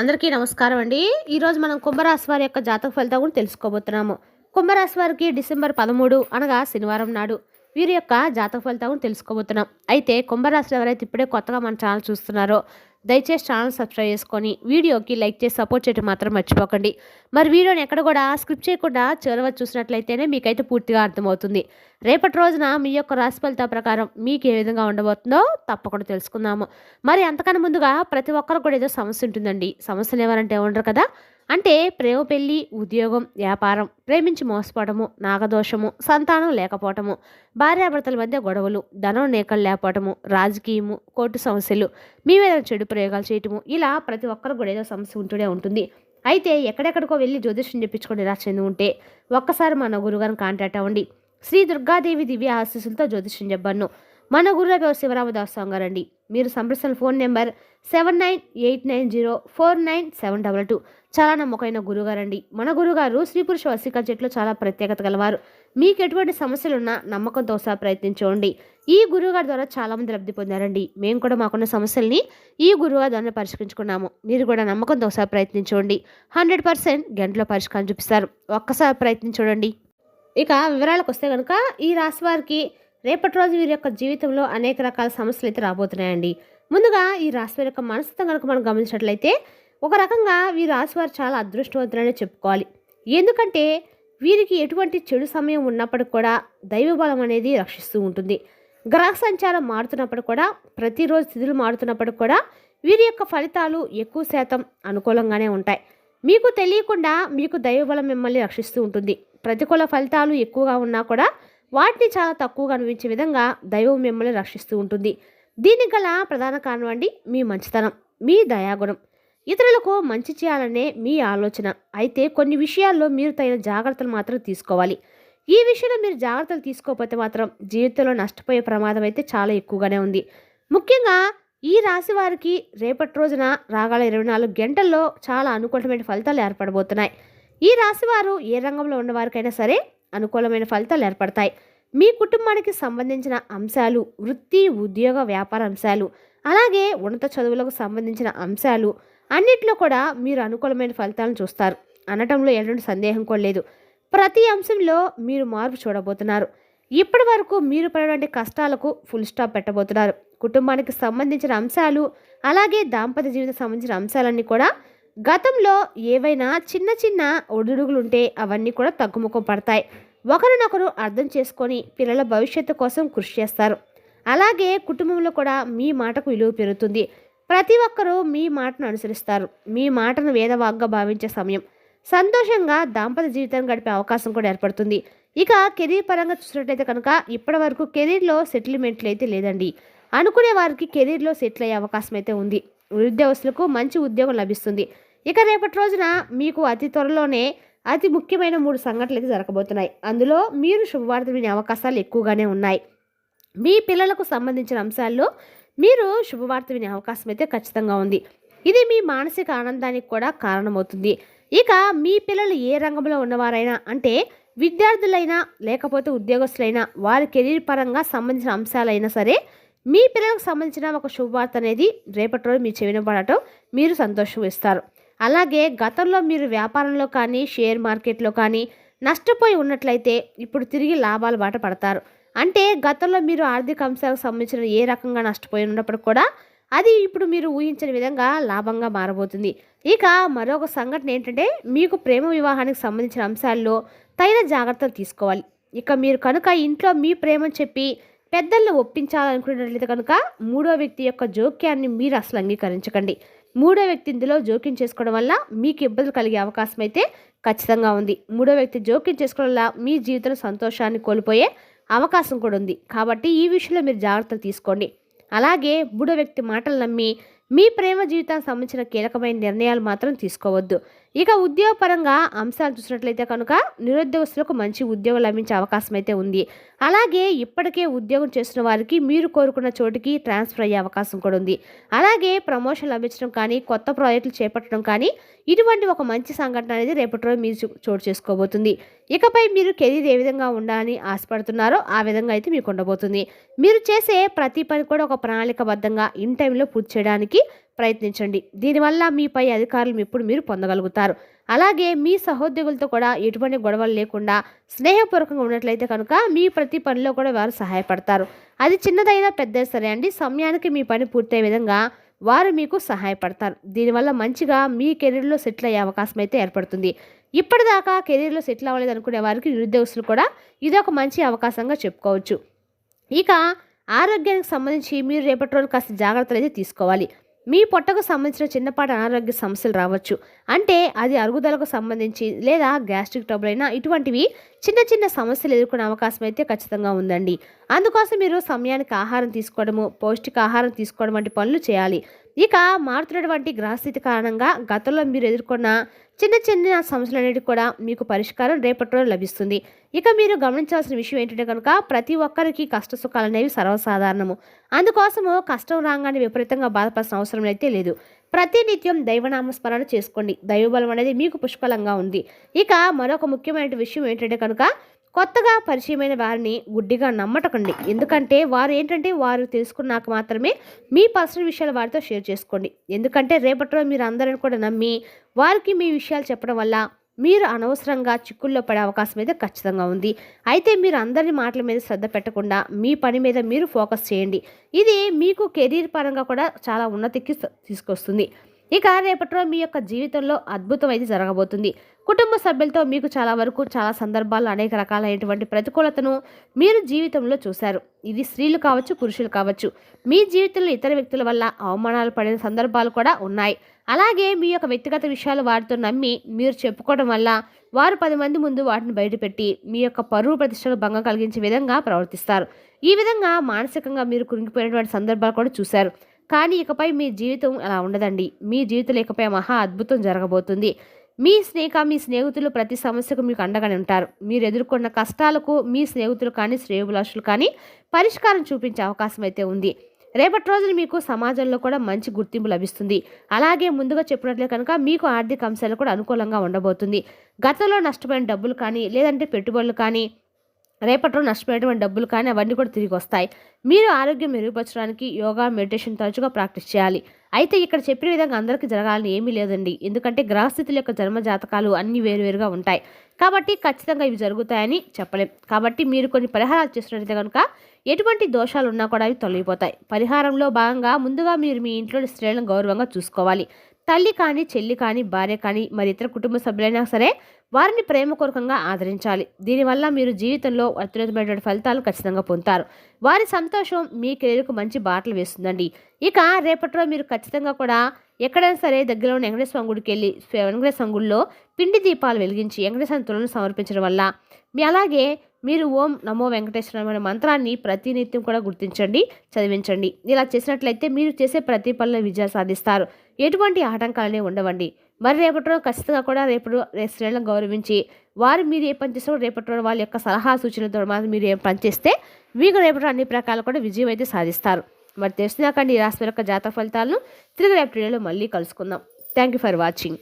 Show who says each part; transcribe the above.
Speaker 1: అందరికీ నమస్కారం అండి. ఈరోజు మనం కుంభరాశి వారి యొక్క జాతక ఫలితం కూడా తెలుసుకోబోతున్నాము. కుంభరాశి వారికి డిసెంబర్ పదమూడు అనగా శనివారం నాడు వీరి యొక్క జాతక ఫలితం కూడా తెలుసుకోబోతున్నాం. అయితే కుంభరాశిలో ఎవరైతే ఇప్పుడే కొత్తగా మన ఛానల్ చూస్తున్నారో దయచేసి ఛానల్ సబ్స్క్రైబ్ చేసుకొని వీడియోకి లైక్ చేసి సపోర్ట్ చేయడం మాత్రం మర్చిపోకండి. మరి వీడియోని ఎక్కడ కూడా స్క్రిప్ట్ చేయకుండా చివరి చూసినట్లయితేనే మీకైతే పూర్తిగా అర్థమవుతుంది. రేపటి రోజున మీ యొక్క రాశి ఫలితాల ప్రకారం మీకు ఏ విధంగా ఉండబోతుందో తప్పకుండా తెలుసుకుందాము. మరి అంతకన్నా ముందుగా ప్రతి ఒక్కరు కూడా ఏదో సమస్య ఉంటుందండి. సమస్యలు ఎవరంటే ఉండరు కదా. అంటే ప్రేమ పెళ్ళి ఉద్యోగం వ్యాపారం ప్రేమించి మోసపోవడము నాగదోషము సంతానం లేకపోవటము భార్యాభర్తల మధ్య గొడవలు ధనం నేకలు లేకపోవటము రాజకీయము కోర్టు సమస్యలు మీ మీద చెడు ప్రయోగాలు చేయటము ఇలా ప్రతి ఒక్కరు కూడా ఏదో సమస్య ఉంటూనే ఉంటుంది. అయితే ఎక్కడెక్కడికో వెళ్ళి జ్యోతిష్యం చెప్పించుకొని నిరాశ చెంది ఉంటే ఒక్కసారి మన గురుగారిని కాంటాక్ట్ అవ్వండి. శ్రీ దుర్గాదేవి దివ్య ఆశీస్సులతో జ్యోతిష్యం చెప్పాను మన గురువు శివరామదాస్ స్వామి గారండి. మీరు సంప్రదించిన phone number seven nine eight nine zero four nine seven double two. చాలా నమ్మకమైన గురుగారండి మన గురుగారు స్త్రీ పురుష వసిక చెట్లు చాలా ప్రత్యేకత గలవారు. మీకు ఎటువంటి సమస్యలున్నా నమ్మకంతో సహా ప్రయత్నించండి. ఈ గురువుగారి ద్వారా చాలా మంది లబ్ధి పొందారండి. మేము కూడా మాకున్న సమస్యల్ని ఈ గురువుగారి ద్వారా పరిష్కరించుకున్నాము. మీరు కూడా నమ్మకంతో సహా ప్రయత్నించండి. హండ్రెడ్ పర్సెంట్ గంటలో పరిష్కారం చూపిస్తారు. ఒక్కసారి ప్రయత్నించండి. ఇక వివరాలకు వస్తే కనుక ఈ రాశి వారికి రేపటి రోజు వీరి యొక్క జీవితంలో అనేక రకాల సమస్యలు అయితే రాబోతున్నాయండి. ముందుగా ఈ రాశి వారి యొక్క మనస్తత్వం కనుక మనం గమనించినట్లయితే ఒక రకంగా ఈ రాశి వారు చాలా అదృష్టవంతులనే చెప్పుకోవాలి. ఎందుకంటే వీరికి ఎటువంటి చెడు సమయం ఉన్నప్పటికి కూడా దైవ బలం అనేది రక్షిస్తూ ఉంటుంది. గ్రహ సంచారం మారుతున్నప్పుడు కూడా ప్రతిరోజు స్థితులు మారుతున్నప్పటికి కూడా వీరి యొక్క ఫలితాలు ఎక్కువ శాతం అనుకూలంగానే ఉంటాయి. మీకు తెలియకుండా మీకు దైవబలం మిమ్మల్ని రక్షిస్తూ ఉంటుంది. ప్రతికూల ఫలితాలు ఎక్కువగా ఉన్నా కూడా వాటిని చాలా తక్కువగా అనిపించే విధంగా దైవం మిమ్మల్ని రక్షిస్తూ ఉంటుంది. దీనికి గల ప్రధాన కారణం అండి మీ మంచితనం మీ దయాగుణం. ఇతరులకు మంచి చేయాలనే మీ ఆలోచన. అయితే కొన్ని విషయాల్లో మీరు తగిన జాగ్రత్తలు మాత్రం తీసుకోవాలి. ఈ విషయంలో మీరు జాగ్రత్తలు తీసుకోకపోతే మాత్రం జీవితంలో నష్టపోయే ప్రమాదం అయితే చాలా ఎక్కువగానే ఉంది. ముఖ్యంగా ఈ రాశి వారికి రేపటి రోజున రాగల ఇరవై నాలుగు గంటల్లో చాలా అనుకూలమైన ఫలితాలు ఏర్పడబోతున్నాయి. ఈ రాశి వారు ఏ రంగంలో ఉన్నవారికైనా సరే అనుకూలమైన ఫలితాలు ఏర్పడతాయి. మీ కుటుంబానికి సంబంధించిన అంశాలు వృత్తి ఉద్యోగ వ్యాపార అంశాలు అలాగే ఉన్నత చదువులకు సంబంధించిన అంశాలు అన్నిట్లో కూడా మీరు అనుకూలమైన ఫలితాలను చూస్తారు. అనటంలో ఎటువంటి సందేహం కూడా లేదు. ప్రతి అంశంలో మీరు మార్పు చూడబోతున్నారు. ఇప్పటి వరకు మీరు పడినటువంటి కష్టాలకు ఫుల్ స్టాప్ పెట్టబోతున్నారు. కుటుంబానికి సంబంధించిన అంశాలు అలాగే దాంపత్య జీవితం సంబంధించిన అంశాలన్నీ కూడా గతంలో ఏవైనా చిన్న చిన్న ఒడిదుడుగులుంటే అవన్నీ కూడా తగ్గుముఖం పడతాయి. ఒకరినొకరు అర్థం చేసుకొని పిల్లల భవిష్యత్తు కోసం కృషి చేస్తారు. అలాగే కుటుంబంలో కూడా మీ మాటకు విలువ పెరుగుతుంది. ప్రతి ఒక్కరూ మీ మాటను అనుసరిస్తారు. మీ మాటను వేదవాగ్గా భావించే సమయం. సంతోషంగా దాంపత్య జీవితం గడిపే అవకాశం కూడా ఏర్పడుతుంది. ఇక కెరీర్ పరంగా చూసినట్లయితే కనుక ఇప్పటి వరకు కెరీర్లో సెటిల్మెంట్లు అయితే లేదండి. అనుకునే వారికి కెరీర్లో సెటిల్ అయ్యే అవకాశం అయితే ఉంది. నిరుద్యోగస్తులకు మంచి ఉద్యోగం లభిస్తుంది. ఇక రేపటి రోజున మీకు అతి త్వరలోనే అతి ముఖ్యమైన మూడు సంఘటనలు అయితే జరగబోతున్నాయి. అందులో మీరు శుభవార్త వినే అవకాశాలు ఎక్కువగానే ఉన్నాయి. మీ పిల్లలకు సంబంధించిన అంశాల్లో మీరు శుభవార్త వినే అవకాశం అయితే ఖచ్చితంగా ఉంది. ఇది మీ మానసిక ఆనందానికి కూడా కారణమవుతుంది. ఇక మీ పిల్లలు ఏ రంగంలో ఉన్నవారైనా అంటే విద్యార్థులైనా లేకపోతే ఉద్యోగస్తులైనా వారి కెరీర్ పరంగా సంబంధించిన అంశాలైనా సరే మీ పిల్లలకు సంబంధించిన ఒక శుభవార్త అనేది రేపటి రోజు మీ చెవిన పడటం మీరు సంతోషం ఇస్తారు. అలాగే గతంలో మీరు వ్యాపారంలో కానీ షేర్ మార్కెట్లో కానీ నష్టపోయి ఉన్నట్లయితే ఇప్పుడు తిరిగి లాభాల బాట పడతారు. అంటే గతంలో మీరు ఆర్థిక అంశాలకు సంబంధించిన ఏ రకంగా నష్టపోయి ఉన్నప్పుడు కూడా అది ఇప్పుడు మీరు ఊహించిన విధంగా లాభంగా మారబోతుంది. ఇక మరొక సంఘటన ఏంటంటే మీకు ప్రేమ వివాహానికి సంబంధించిన అంశాల్లో తగిన జాగ్రత్తలు తీసుకోవాలి. ఇక మీరు కనుక ఇంట్లో మీ ప్రేమను చెప్పి పెద్దలను ఒప్పించాలనుకున్నట్లయితే కనుక మూడో వ్యక్తి యొక్క జోక్యాన్ని మీరు అసలు అంగీకరించకండి. మూడో వ్యక్తి ఇందులో జోక్యం చేసుకోవడం వల్ల మీకు ఇబ్బందులు కలిగే అవకాశం అయితే ఖచ్చితంగా ఉంది. మూడో వ్యక్తి జోక్యం చేసుకోవడం వల్ల మీ జీవితంలో సంతోషాన్ని కోల్పోయే అవకాశం కూడా ఉంది. కాబట్టి ఈ విషయంలో మీరు జాగ్రత్తలు తీసుకోండి. అలాగే మూడో వ్యక్తి మాటలు నమ్మి మీ ప్రేమ జీవితానికి సంబంధించిన కీలకమైన నిర్ణయాలు మాత్రం తీసుకోవద్దు. ఇక ఉద్యోగపరంగా అంశాలు చూసినట్లయితే కనుక నిరుద్యోగస్తులకు మంచి ఉద్యోగం లభించే అవకాశం అయితే ఉంది. అలాగే ఇప్పటికే ఉద్యోగం చేస్తున్న వారికి మీరు కోరుకున్న చోటికి ట్రాన్స్ఫర్ అయ్యే అవకాశం కూడా ఉంది. అలాగే ప్రమోషన్ లభించడం కానీ కొత్త ప్రాజెక్టులు చేపట్టడం కానీ ఇటువంటి ఒక మంచి సంఘటన అనేది రేపటి రోజు మీరు చోటు చేసుకోబోతుంది. ఇకపై మీరు కెరీర్ ఏ విధంగా ఉండాలని ఆశపడుతున్నారో ఆ విధంగా అయితే మీకు ఉండబోతుంది. మీరు చేసే ప్రతి పని కూడా ఒక ప్రణాళికబద్ధంగా ఇన్ టైంలో పూర్తి చేయడానికి ప్రయత్నించండి. దీనివల్ల మీపై అధికారులు ఇప్పుడు మీరు పొందగలుగుతారు. అలాగే మీ సహోద్యోగులతో కూడా ఎటువంటి గొడవలు లేకుండా స్నేహపూర్వకంగా ఉన్నట్లయితే కనుక మీ ప్రతి పనిలో కూడా వారు సహాయపడతారు. అది చిన్నదైనా పెద్ద సరే అండి. సమయానికి మీ పని పూర్తయ్యే విధంగా వారు మీకు సహాయపడతారు. దీనివల్ల మంచిగా మీ కెరీర్లో సెటిల్ అయ్యే అవకాశం అయితే ఏర్పడుతుంది. ఇప్పటిదాకా కెరీర్లో సెటిల్ అవ్వలేదు అనుకునే వారికి నిరుద్యోగస్తులు కూడా ఇది ఒక మంచి అవకాశంగా చెప్పుకోవచ్చు. ఇక ఆరోగ్యానికి సంబంధించి మీరు రేపటి రోజు కాస్త జాగ్రత్తలు అయితే తీసుకోవాలి. మీ పొట్టకు సంబంధించిన చిన్నపాటి అనారోగ్య సమస్యలు రావచ్చు. అంటే అది అరుగుదలకు సంబంధించి లేదా గ్యాస్ట్రిక్ ట్రబుల్ అయినా ఇటువంటివి చిన్న చిన్న సమస్యలు ఎదుర్కొనే అవకాశం అయితే ఖచ్చితంగా ఉందండి. అందుకోసం మీరు సమయానికి ఆహారం తీసుకోవడము పౌష్టికాహారం తీసుకోవడం వంటి పనులు చేయాలి. ఇక మారుతున్నటువంటి గ్రహస్థితి కారణంగా గతంలో మీరు ఎదుర్కొన్న చిన్న చిన్న సమస్యలన్నిటికీ కూడా మీకు పరిష్కారం రేపటి రోజు లభిస్తుంది. ఇక మీరు గమనించాల్సిన విషయం ఏంటంటే కనుక ప్రతి ఒక్కరికి కష్ట సుఖాలు అనేవి సర్వసాధారణము. అందుకోసము కష్టం రాగానే విపరీతంగా బాధపడాల్సిన అవసరం అయితే లేదు. ప్రతినిత్యం దైవనామస్మరణ చేసుకోండి. దైవబలం అనేది మీకు పుష్కలంగా ఉంది. ఇక మరొక ముఖ్యమైన విషయం ఏంటంటే కనుక కొత్తగా పరిచయమైన వారిని గుడ్డిగా నమ్మటకండి. ఎందుకంటే వారు ఏంటంటే వారు తెలుసుకున్నాక మాత్రమే మీ పర్సనల్ విషయాలు వారితో షేర్ చేసుకోండి. ఎందుకంటే రేపటిలో మీరు అందరిని కూడా నమ్మి వారికి మీ విషయాలు చెప్పడం వల్ల మీరు అనవసరంగా చిక్కుల్లో పడే అవకాశం అయితే ఖచ్చితంగా ఉంది. అయితే మీరు అందరి మాటల మీద శ్రద్ధ పెట్టకుండా మీ పని మీద మీరు ఫోకస్ చేయండి. ఇది మీకు కెరీర్ పరంగా కూడా చాలా ఉన్నతికి తీసుకొస్తుంది. ఇక రేపటిలో మీ యొక్క జీవితంలో అద్భుతం అయితే జరగబోతుంది. కుటుంబ సభ్యులతో మీకు చాలా వరకు చాలా సందర్భాల్లో అనేక రకాలైనటువంటి ప్రతికూలతను మీరు జీవితంలో చూశారు. ఇది స్త్రీలు కావచ్చు పురుషులు కావచ్చు. మీ జీవితంలో ఇతర వ్యక్తుల వల్ల అవమానాలు పడిన సందర్భాలు కూడా ఉన్నాయి. అలాగే మీ యొక్క వ్యక్తిగత విషయాలు వారితో నమ్మి మీరు చెప్పుకోవడం వల్ల వారు పది మంది ముందు వాటిని బయటపెట్టి మీ యొక్క పరువు ప్రతిష్టలు భంగం కలిగించే విధంగా ప్రవర్తిస్తారు. ఈ విధంగా మానసికంగా మీరు కురింగిపోయినటువంటి సందర్భాలు కూడా చూశారు. కానీ ఇకపై మీ జీవితం అలా ఉండదండి. మీ జీవితంలో ఇకపై మహా అద్భుతం జరగబోతుంది. మీ స్నేహ మీ స్నేహితులు ప్రతి సమస్యకు మీకు అండగానే ఉంటారు. మీరు ఎదుర్కొన్న కష్టాలకు మీ స్నేహితులు కానీ శ్రేయోభిలాషులు కానీ పరిష్కారం చూపించే అవకాశం అయితే ఉంది. రేపటి రోజున మీకు సమాజంలో కూడా మంచి గుర్తింపు లభిస్తుంది. అలాగే ముందుగా చెప్పినట్లే కనుక మీకు ఆర్థిక అంశాలు కూడా అనుకూలంగా ఉండబోతుంది. గతంలో నష్టపోయిన డబ్బులు కానీ లేదంటే పెట్టుబడులు కానీ రేపట్లో నష్టపోయేటువంటి డబ్బులు కానీ అవన్నీ కూడా తిరిగి వస్తాయి. మీరు ఆరోగ్యం మెరుగుపరచడానికి యోగా మెడిటేషన్ తరచుగా ప్రాక్టీస్ చేయాలి. అయితే ఇక్కడ చెప్పిన విధంగా అందరికీ జరగాలని ఏమీ లేదండి. ఎందుకంటే గ్రహస్థితుల యొక్క జన్మ జాతకాలు అన్నీ వేరువేరుగా ఉంటాయి. కాబట్టి ఖచ్చితంగా ఇవి జరుగుతాయని చెప్పలేం. కాబట్టి మీరు కొన్ని పరిహారాలు చేసినట్లయితే కనుక ఎటువంటి దోషాలు ఉన్నా కూడా అవి తొలగిపోతాయి. పరిహారంలో భాగంగా ముందుగా మీరు మీ ఇంట్లో స్త్రీలను గౌరవంగా చూసుకోవాలి. తల్లి కానీ చెల్లి కానీ భార్య కానీ మరి ఇతర కుటుంబ సభ్యులైనా సరే వారిని ప్రేమపూర్వకంగా ఆదరించాలి. దీనివల్ల మీరు జీవితంలో అత్యున్నతమైనటువంటి ఫలితాలు ఖచ్చితంగా పొందుతారు. వారి సంతోషం మీ కెరీర్కు మంచి బాటలు వేస్తుందండి. ఇక రేపటిలో మీరు ఖచ్చితంగా కూడా ఎక్కడైనా సరే దగ్గరలో ఉన్న వెంకటేశ్వర గుడికి వెళ్ళి వెంకటేశ్వర గుడిలో పిండి దీపాలు వెలిగించి వెంకటేశ్వర తులను సమర్పించడం వల్ల మీ అలాగే మీరు ఓం నమో వెంకటేశ్వర అనే మంత్రాన్ని ప్రతినిత్యం కూడా గుర్తించండి చదివించండి. ఇలా చేసినట్లయితే మీరు చేసే ప్రతి పనిలో విజయం సాధిస్తారు. ఎటువంటి ఆటంకాలనే ఉండవండి. మరి రేపటి రోజు ఖచ్చితంగా కూడా రేపు స్త్రీలను గౌరవించి వారు మీరు ఏ పని చేస్తారో రేపటి రోజు వాళ్ళ యొక్క సలహా సూచనలతో మీరు ఏం పని చేస్తే మీకు రేపటి అన్ని ప్రకారాలు కూడా విజయం అయితే సాధిస్తారు. మరి తెలిసినాకండి ఈ రాశి యొక్క జాతక ఫలితాలను తిరిగి రేపు వీడియోలో మళ్ళీ కలుసుకుందాం. Thank you for watching